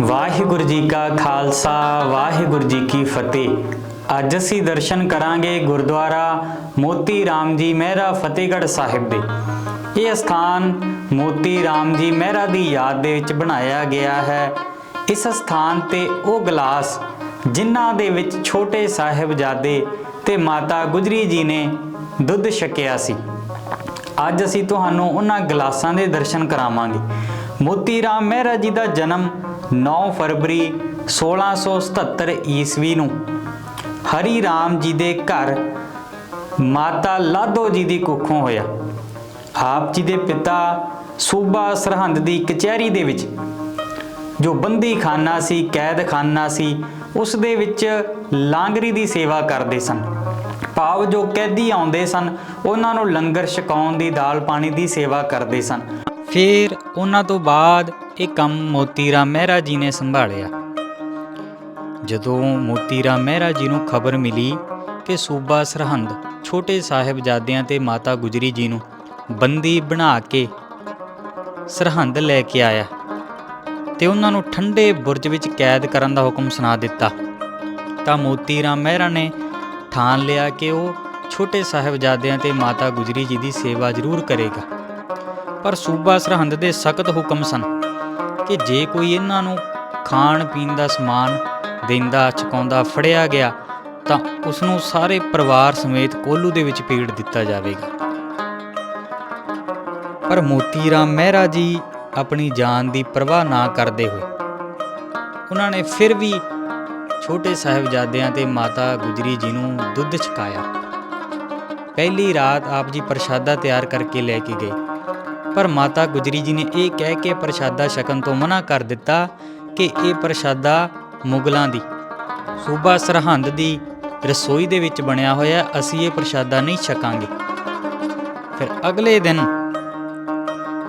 ਵਾਹਿਗੁਰੂ ਜੀ ਕਾ ਖਾਲਸਾ, ਵਾਹਿਗੁਰੂ ਜੀ ਕੀ ਫਤਿਹ। ਅੱਜ ਅਸੀਂ ਦਰਸ਼ਨ ਕਰਾਂਗੇ ਗੁਰਦੁਆਰਾ ਮੋਤੀ ਰਾਮ ਜੀ ਮਹਿਰਾ ਫਤਿਹਗੜ੍ਹ ਸਾਹਿਬ ਦੇ। ਇਹ ਸਥਾਨ ਮੋਤੀ ਰਾਮ ਜੀ ਮਹਿਰਾ ਦੀ ਯਾਦ ਦੇ ਵਿੱਚ ਬਣਾਇਆ ਗਿਆ ਹੈ। ਇਸ ਸਥਾਨ ਤੇ ਉਹ ਗਲਾਸ ਜਿਨ੍ਹਾਂ ਦੇ ਵਿੱਚ ਛੋਟੇ ਸਾਹਿਬਜ਼ਾਦੇ ਤੇ ਮਾਤਾ ਗੁਜਰੀ ਜੀ ਨੇ ਦੁੱਧ ਛਕਿਆ ਸੀ। ਅੱਜ ਅਸੀਂ ਤੁਹਾਨੂੰ ਉਹਨਾਂ ਗਲਾਸਾਂ ਦੇ ਦਰਸ਼ਨ ਕਰਾਵਾਂਗੇ। ਮੋਤੀ ਰਾਮ ਮਹਿਰਾ ਜੀ ਦਾ ਜਨਮ 9 ਫਰਵਰੀ 1677 ਈਸਵੀ ਨੂੰ ਹਰੀ ਰਾਮ ਜੀ ਦੇ ਘਰ ਮਾਤਾ ਲਾਧੋ ਜੀ ਦੀ ਕੁੱਖੋਂ ਹੋਇਆ। ਆਪ ਜੀ ਦੇ ਪਿਤਾ ਸੂਬਾ ਸਰਹੰਦ ਦੀ ਕਚਹਿਰੀ ਦੇ ਵਿੱਚ, ਜੋ ਬੰਦੀ ਖਾਨਾ ਸੀ, ਕੈਦ ਖਾਨਾ ਸੀ, ਉਸ ਦੇ ਵਿੱਚ ਲਾਂਗਰੀ ਦੀ ਸੇਵਾ ਕਰਦੇ ਸਨ। ਭਾਵ ਜੋ ਕੈਦੀ ਆਉਂਦੇ ਸਨ, ਉਹਨਾਂ ਨੂੰ ਲੰਗਰ ਛਕਾਉਣ ਦੀ ਦਾਲ ਪਾਣੀ ਦੀ ਸੇਵਾ ਕਰਦੇ ਸਨ। ਫਿਰ ਉਹਨਾਂ ਤੋਂ ਬਾਅਦ ਇਹ ਕੰਮ ਮੋਤੀ ਰਾਮ ਮਹਿਰਾ ਜੀ ਨੇ ਸੰਭਾਲਿਆ। ਜਦੋਂ ਮੋਤੀ ਰਾਮ ਮਹਿਰਾ ਜੀ ਨੂੰ ਖਬਰ ਮਿਲੀ ਕਿ ਸੂਬਾ ਸਰਹੰਦ ਛੋਟੇ ਸਾਹਿਬਜ਼ਾਦਿਆਂ ਤੇ ਮਾਤਾ ਗੁਜਰੀ ਜੀ ਨੂੰ ਬੰਦੀ ਬਣਾ ਕੇ ਸਰਹੰਦ ਲੈ ਕੇ ਆਇਆ ਤੇ ਉਹਨਾਂ ਨੂੰ ਠੰਡੇ ਬੁਰਜ ਵਿੱਚ ਕੈਦ ਕਰਨ ਦਾ ਹੁਕਮ ਸੁਣਾ ਦਿੱਤਾ, ਤਾਂ ਮੋਤੀ ਰਾਮ ਮਹਿਰਾ ਨੇ ਠਾਣ ਲਿਆ ਕਿ ਉਹ ਛੋਟੇ ਸਾਹਿਬਜ਼ਾਦਿਆਂ ਤੇ ਮਾਤਾ ਗੁਜਰੀ ਜੀ ਦੀ ਸੇਵਾ ਜ਼ਰੂਰ ਕਰੇਗਾ। ਪਰ ਸੂਬਾ ਸਰਹੰਦ ਦੇ ਸਖਤ ਹੁਕਮ ਸਨ ਕਿ ਜੇ ਕੋਈ ਇਹਨਾਂ ਨੂੰ ਖਾਣ ਪੀਣ ਦਾ ਸਮਾਨ ਦਿੰਦਾ, ਛਕਾਉਂਦਾ, ਫੜਿਆ ਗਿਆ, ਤਾਂ ਉਸ ਨੂੰ ਸਾਰੇ ਪਰਿਵਾਰ ਸਮੇਤ ਕੋਲੂ ਦੇ ਵਿੱਚ ਪੀੜ ਦਿੱਤਾ ਜਾਵੇਗਾ। ਪਰ ਮੋਤੀ ਰਾਮ ਮਹਿਰਾ ਜੀ ਆਪਣੀ ਜਾਨ ਦੀ ਪਰਵਾਹ ਨਾ ਕਰਦੇ ਹੋਏ, ਉਹਨਾਂ ਨੇ ਫਿਰ ਵੀ ਛੋਟੇ ਸਾਹਿਬਜ਼ਾਦਿਆਂ ਤੇ ਮਾਤਾ ਗੁਜਰੀ ਜੀ ਨੂੰ ਦੁੱਧ ਛਕਾਇਆ। ਪਹਿਲੀ ਰਾਤ ਆਪ ਜੀ ਪ੍ਰਸ਼ਾਦਾ ਤਿਆਰ ਕਰਕੇ ਲੈ ਕੇ ਗਏ। ਪਰ ਮਾਤਾ ਗੁਜਰੀ ਜੀ ਨੇ ਇਹ ਕਹਿ ਕੇ ਪ੍ਰਸ਼ਾਦਾ ਛਕਣ ਤੋਂ ਮਨਾ ਕਰ ਦਿੱਤਾ ਕਿ ਇਹ ਪ੍ਰਸ਼ਾਦਾ ਮੁਗਲਾਂ ਦੀ। ਸੂਬਾ ਸਰਹੰਦ ਦੀ ਰਸੋਈ ਦੇ ਵਿੱਚ ਬਣਿਆ ਹੋਇਆ ਅਸੀਂ ਇਹ ਪ੍ਰਸ਼ਾਦਾ ਨਹੀਂ ਛਕਾਂਗੇ। ਫਿਰ ਅਗਲੇ ਦਿਨ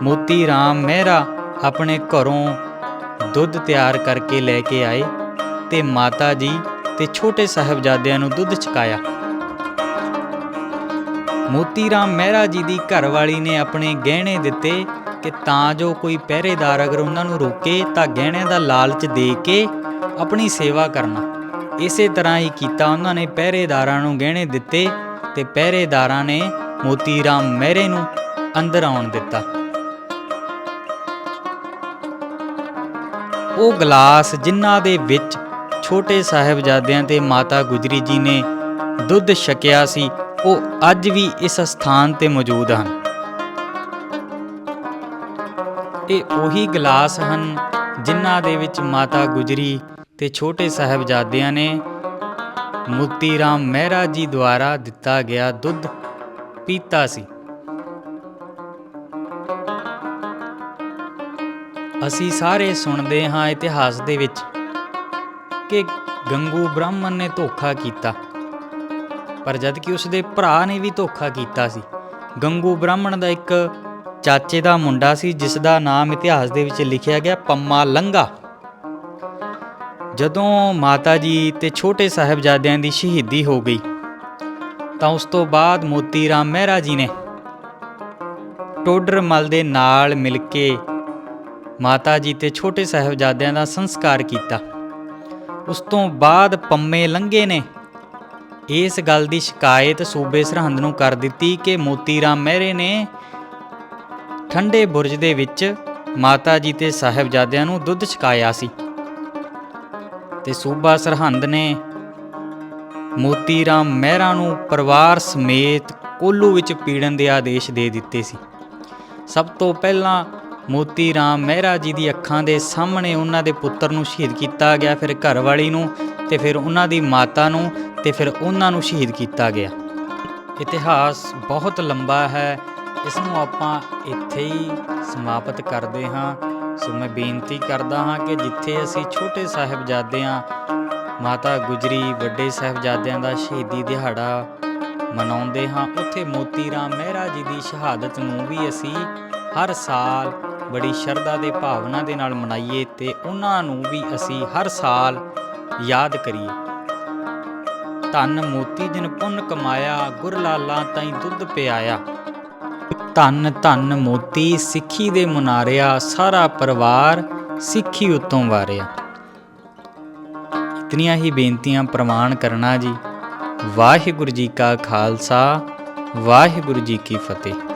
ਮੋਤੀ ਰਾਮ ਮਹਿਰਾ ਆਪਣੇ ਘਰੋਂ ਦੁੱਧ ਤਿਆਰ ਕਰਕੇ ਲੈ ਕੇ ਆਏ ਤੇ ਮਾਤਾ ਜੀ ਤੇ ਛੋਟੇ ਸਾਹਿਬਜ਼ਾਦਿਆਂ ਨੂੰ ਦੁੱਧ ਛਕਾਇਆ। ਮੋਤੀ ਰਾਮ ਮਹਿਰਾ ਜੀ ਦੀ ਘਰਵਾਲੀ ਨੇ ਆਪਣੇ ਗਹਿਣੇ ਦਿੱਤੇ ਕਿ ਤਾਂ ਜੋ ਕੋਈ ਪਹਿਰੇਦਾਰ ਅਗਰ ਉਹਨਾਂ ਨੂੰ ਰੋਕੇ ਤਾਂ ਗਹਿਣਿਆਂ ਦਾ ਲਾਲਚ ਦੇ ਕੇ ਆਪਣੀ ਸੇਵਾ ਕਰਨਾ। ਇਸੇ ਤਰ੍ਹਾਂ ਹੀ ਕੀਤਾ ਉਹਨਾਂ ਨੇ ਪਹਿਰੇਦਾਰਾਂ ਨੂੰ ਗਹਿਣੇ ਦਿੱਤੇ ਤੇ ਪਹਿਰੇਦਾਰਾਂ ਨੇ ਮੋਤੀ ਰਾਮ ਮਹਿਰੇ ਨੂੰ ਅੰਦਰ ਆਉਣ ਦਿੱਤਾ। ਉਹ ਗਲਾਸ ਜਿਨ੍ਹਾਂ ਦੇ ਵਿੱਚ ਛੋਟੇ ਸਾਹਿਬਜ਼ਾਦਿਆਂ ਤੇ ਮਾਤਾ ਗੁਜਰੀ ਜੀ ਨੇ ਦੁੱਧ ਛਕਿਆ ਸੀ ਉਹ ਅੱਜ ਵੀ ਇਸ ਸਥਾਨ ਤੇ ਮੌਜੂਦ ਹਨ। ਇਹ ਉਹੀ ਗਲਾਸ ਹਨ ਜਿਨ੍ਹਾਂ ਦੇ ਵਿੱਚ ਮਾਤਾ ਗੁਜਰੀ ਤੇ ਛੋਟੇ ਸਾਹਿਬਜ਼ਾਦਿਆਂ ਨੇ ਮੋਤੀ ਰਾਮ ਮਹਿਰਾ ਜੀ ਦੁਆਰਾ ਦਿੱਤਾ ਗਿਆ ਦੁੱਧ ਪੀਤਾ ਸੀ। ਅਸੀਂ ਸਾਰੇ ਸੁਣਦੇ ਹਾਂ ਇਤਿਹਾਸ ਦੇ ਵਿੱਚ ਕਿ ਗੰਗੂ ਬ੍ਰਾਹਮਣ ਨੇ ਧੋਖਾ ਕੀਤਾ। ਪਰ ਜਦ ਕਿ ਉਸ ਦੇ ਭਰਾ ਨੇ ਵੀ ਧੋਖਾ ਕੀਤਾ ਸੀ, ਗੰਗੂ ਬ੍ਰਾਹਮਣ ਦਾ ਇੱਕ ਚਾਚੇ ਦਾ ਮੁੰਡਾ ਸੀ, ਜਿਸ ਦਾ ਨਾਮ ਇਤਿਹਾਸ ਦੇ ਵਿੱਚ ਲਿਖਿਆ ਗਿਆ ਪੰਮਾ ਲੰਗਾ। ਜਦੋਂ ਮਾਤਾ ਜੀ ਤੇ ਛੋਟੇ ਸਾਹਿਬਜ਼ਾਦਿਆਂ ਦੀ ਸ਼ਹੀਦੀ ਹੋ ਗਈ, ਤਾਂ ਉਸ ਤੋਂ ਬਾਅਦ ਮੋਤੀ ਰਾਮ ਮਹਿਰਾ ਜੀ ਨੇ ਟੋਡਰ ਮਲ ਦੇ ਨਾਲ ਮਿਲ ਕੇ ਮਾਤਾ ਜੀ ਤੇ ਛੋਟੇ ਸਾਹਿਬਜ਼ਾਦਿਆਂ ਦਾ ਸੰਸਕਾਰ ਕੀਤਾ। ਉਸ ਤੋਂ ਬਾਅਦ ਪੰਮੇ ਲੰਗੇ ਨੇ ਇਸ ਗੱਲ ਦੀ ਸ਼ਿਕਾਇਤ ਸੂਬੇ ਸਰਹੰਦ ਨੂੰ ਕਰ ਦਿੱਤੀ ਕਿ ਮੋਤੀ ਰਾਮ ਮਹਿਰੇ ਨੇ ਠੰਡੇ ਬੁਰਜ ਦੇ ਵਿੱਚ ਮਾਤਾ ਜੀ ਤੇ ਸਾਹਿਬਜ਼ਾਦਿਆਂ ਨੂੰ ਦੁੱਧ ਛਕਾਇਆ ਸੀ। ਤੇ ਸੂਬਾ ਸਰਹੰਦ ਨੇ ਮੋਤੀ ਰਾਮ ਮਹਿਰਾ ਨੂੰ ਪਰਿਵਾਰ ਸਮੇਤ ਕੋਲੂ ਵਿੱਚ ਪੀੜਨ ਦੇ ਆਦੇਸ਼ ਦੇ ਦਿੱਤੇ ਸੀ। ਸਭ ਤੋਂ ਪਹਿਲਾਂ ਮੋਤੀ ਰਾਮ ਮਹਿਰਾ ਜੀ ਦੀ ਅੱਖਾਂ ਦੇ ਸਾਹਮਣੇ ਉਹਨਾਂ ਦੇ ਪੁੱਤਰ ਨੂੰ ਸ਼ਹੀਦ ਕੀਤਾ ਗਿਆ, ਫਿਰ ਘਰਵਾਲੀ ਨੂੰ ਤੇ ਫਿਰ ਉਹਨਾਂ ਦੀ ਮਾਤਾ ਨੂੰ ਤੇ ਫਿਰ ਉਹਨਾਂ ਨੂੰ ਸ਼ਹੀਦ ਕੀਤਾ ਗਿਆ। ਇਤਿਹਾਸ ਬਹੁਤ ਲੰਬਾ ਹੈ। ਇਸ ਨੂੰ ਆਪਾਂ ਇੱਥੇ ਹੀ ਸਮਾਪਤ ਕਰਦੇ ਹਾਂ। ਸੋ ਮੈਂ ਬੇਨਤੀ ਕਰਦਾ ਹਾਂ ਕਿ ਜਿੱਥੇ ਅਸੀਂ ਛੋਟੇ ਸਾਹਿਬਜ਼ਾਦਿਆਂ, ਮਾਤਾ ਗੁਜਰੀ, ਵੱਡੇ ਸਾਹਿਬਜ਼ਾਦਿਆਂ ਦਾ ਸ਼ਹੀਦੀ ਦਿਹਾੜਾ ਮਨਾਉਂਦੇ ਹਾਂ, ਉੱਥੇ ਮੋਤੀ ਰਾਮ ਮਹਿਰਾ ਜੀ ਦੀ ਸ਼ਹਾਦਤ ਨੂੰ ਵੀ ਅਸੀਂ ਹਰ ਸਾਲ ਬੜੀ ਸ਼ਰਧਾ ਦੇ ਭਾਵਨਾ ਦੇ ਨਾਲ ਮਨਾਈਏ ਤੇ ਉਹਨਾਂ ਨੂੰ ਵੀ ਅਸੀਂ ਹਰ ਸਾਲ ਯਾਦ ਕਰੀਏ। ਧੰਨ ਮੋਤੀ ਜਿਨ ਪੁੰਨ ਕਮਾਇਆ, ਗੁਰ ਲਾਲਾ ਤਾਈ ਦੁੱਧ ਪਿਆਇਆ। ਧੰਨ ਧੰਨ ਮੋਤੀ, ਸਿੱਖੀ ਦੇ ਮੁਨਾਰਿਆ, ਸਾਰਾ ਪਰਿਵਾਰ ਸਿੱਖੀ ਉਤੋਂ ਵਾਰਿਆ। ਇਤਨੀਆਂ ਹੀ ਬੇਨਤੀਆਂ ਪ੍ਰਵਾਨ ਕਰਨਾ ਜੀ। ਵਾਹਿਗੁਰੂ ਜੀ ਕਾ ਖਾਲਸਾ, ਵਾਹਿਗੁਰੂ ਜੀ ਕੀ ਫਤਿਹ।